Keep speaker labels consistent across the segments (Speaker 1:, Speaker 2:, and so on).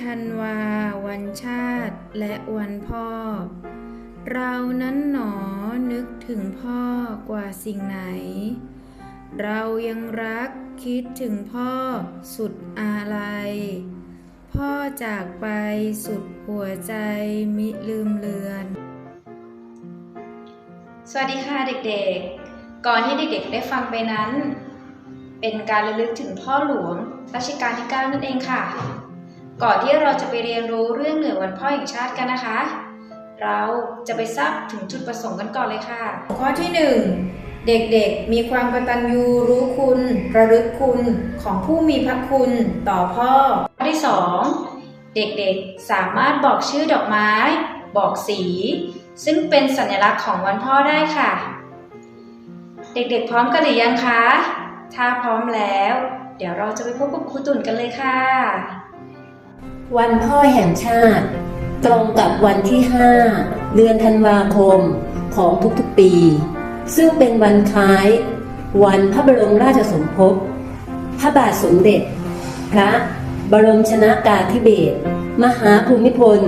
Speaker 1: ธันวา วันชาติ และวันพ่อ เรานั้นหนอนึกถึงพ่อกว่าสิ่งไหน เรายังรักคิดถึงพ่อสุดอาลัย พ่อจากไปสุดหัวใจมิลืมเลือน
Speaker 2: สวัสดีค่ะเด็กๆ ก่อนที่เด็กๆได้ฟังไปนั้น เป็นการระลึกถึงพ่อหลวงรัชกาลที่ 9 นั่นเองค่ะ ก่อนที่เราจะไปเรียนรู้เรื่องเหนือวันพ่อแห่งชาติกันนะคะ เราจะไปทราบถึงจุดประสงค์กันก่อนเลยค่ะ
Speaker 1: ข้อที่หนึ่งเด็กๆ มีความกตัญญูรู้คุณระลึกคุณของผู้มีพระคุณต่อพ่อ
Speaker 2: ข้อที่ 2 เด็กๆ สามารถบอกชื่อดอกไม้ บอกสี ซึ่งเป็นสัญลักษณ์ของวันพ่อได้ค่ะ เด็กๆ พร้อมกันหรือยังคะ ถ้าพร้อมแล้ว เดี๋ยวเราจะไปพบกับครูตุ่นกันเลยค่ะ
Speaker 3: วันพ่อแห่งชาติ ตรงกับวันที่ 5 เดือนธันวาคมของทุกๆปี ซึ่งเป็นวันคล้าย วันพระบรมราชสมภพพระบาทสมเด็จ พระบรมชนากาธิเบศรมหาภูมิพล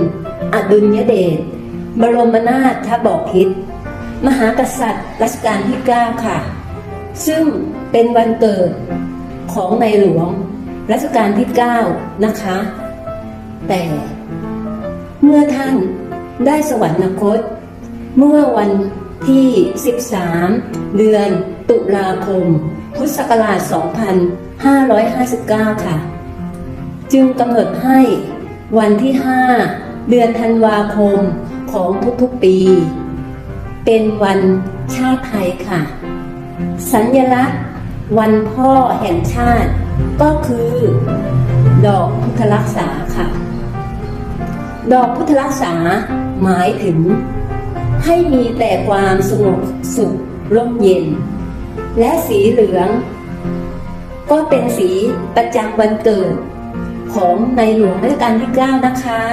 Speaker 3: อดุลยเดชบรมนาถบพิตรมหากษัตริย์รัชกาลที่ 9 ค่ะ ซึ่งเป็นวันเกิดของในหลวงรัชกาลที่ 9 นะคะ แต่ เมื่อท่านได้สวรรคต เมื่อวันที่ 13 เดือนตุลาคม พุทธศักราช 2559 ค่ะ จึงกำหนดให้วันที่ 5 เดือนธันวาคมของทุกๆปี เป็นวันชาติไทยค่ะ สัญลักษณ์วันพ่อแห่งชาติก็คือ ดอกพุทธรักษาค่ะ ดอกพุทธรักษาหมายถึง ให้มีแต่ความสงบสุขร่มเย็น และสีเหลือง ก็เป็นสีประจำวันเกิด ของในหลวงรัชกาลที่9นะคะ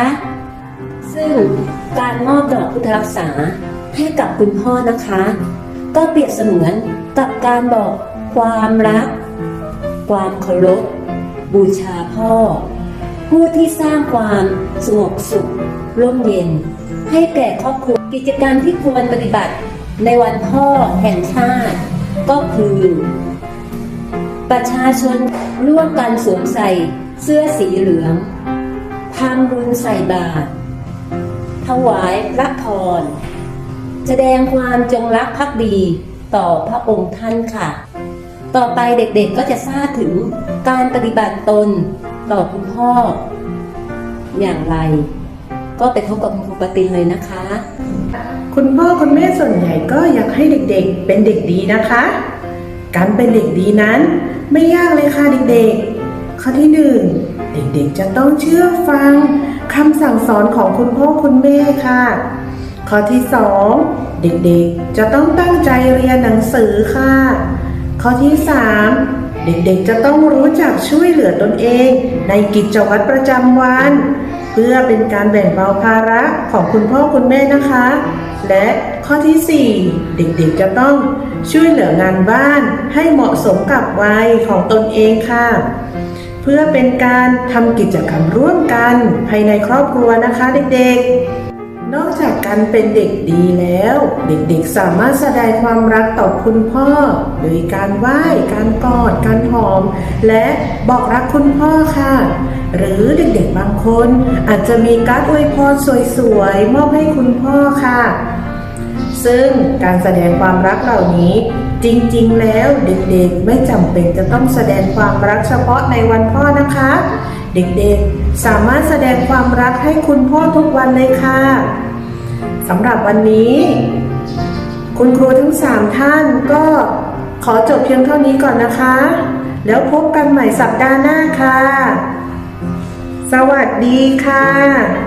Speaker 3: ซึ่งการมอบดอกพุทธรักษาให้กับคุณพ่อนะคะ ก็เปรียบเสมือนกับการบอกความรัก ความเคารพบูชาพ่อ ผู้ที่สร้างความสงบสุขร่มเย็น ให้แก่ครอบครัวกิจกรรมที่ควรปฏิบัติในวันพ่อแห่งชาติ ก็คือ ประชาชนร่วมกันสวมใส่เสื้อสีเหลืองทำบุญใส่บาตรถวายพระพร แสดงความจงรักภักดีต่อพระองค์ท่านค่ะ ต่อไปเด็กๆก็จะทราบถึงการปฏิบัติตน ต่อคุณพ่อ อย่างไร ก็ไปพบกับคุณครูปตินเลยนะคะ
Speaker 4: คุณพ่อคุณแม่ส่วนใหญ่ก็อยากให้เด็กๆ เป็นเด็กดีนะคะ การเป็นเด็กดีนั้น ไม่ยากเลยค่ะเด็กๆ ข้อที่หนึ่งเด็กๆ จะต้องเชื่อฟังคำสั่งสอนของคุณพ่อคุณแม่ค่ะ ข้อที่สองเด็กๆ จะต้องตั้งใจเรียนหนังสือค่ะ ข้อที่สาม เด็กๆจะต้องรู้จักช่วยเหลือตนเอง ในกิจวัตรประจำวัน เพื่อเป็นการแบ่งเบาภาระของคุณพ่อคุณแม่นะคะ และข้อที่ 4 เด็กๆจะต้องช่วยเหลืองานบ้านให้เหมาะสมกับวัยของตนเองค่ะ เพื่อเป็นการทำกิจกรรมร่วมกันภายในครอบครัวนะคะเด็กๆ นอกจากการเป็นเด็กดีแล้ว เด็กๆสามารถแสดงความรักต่อคุณพ่อ โดยการไหว้ การกอด การหอม และบอกรักคุณพ่อค่ะ หรือเด็กๆบางคน อาจจะมีการอวยพรสวยๆมอบให้คุณพ่อค่ะ ซึ่งการแสดงความรักเหล่านี้ จริงๆ แล้วเด็กๆไม่จำเป็นจะต้องแสดงความรักเฉพาะในวันพ่อนะคะ เด็กๆ สามารถแสดงความรักให้คุณพ่อทุกวันเลยค่ะสำหรับวันนี้ คุณครูทั้งสามท่านก็ขอจบเพียงเท่านี้ก่อนนะคะ แล้วพบกันใหม่สัปดาห์หน้าค่ะ สวัสดีค่ะ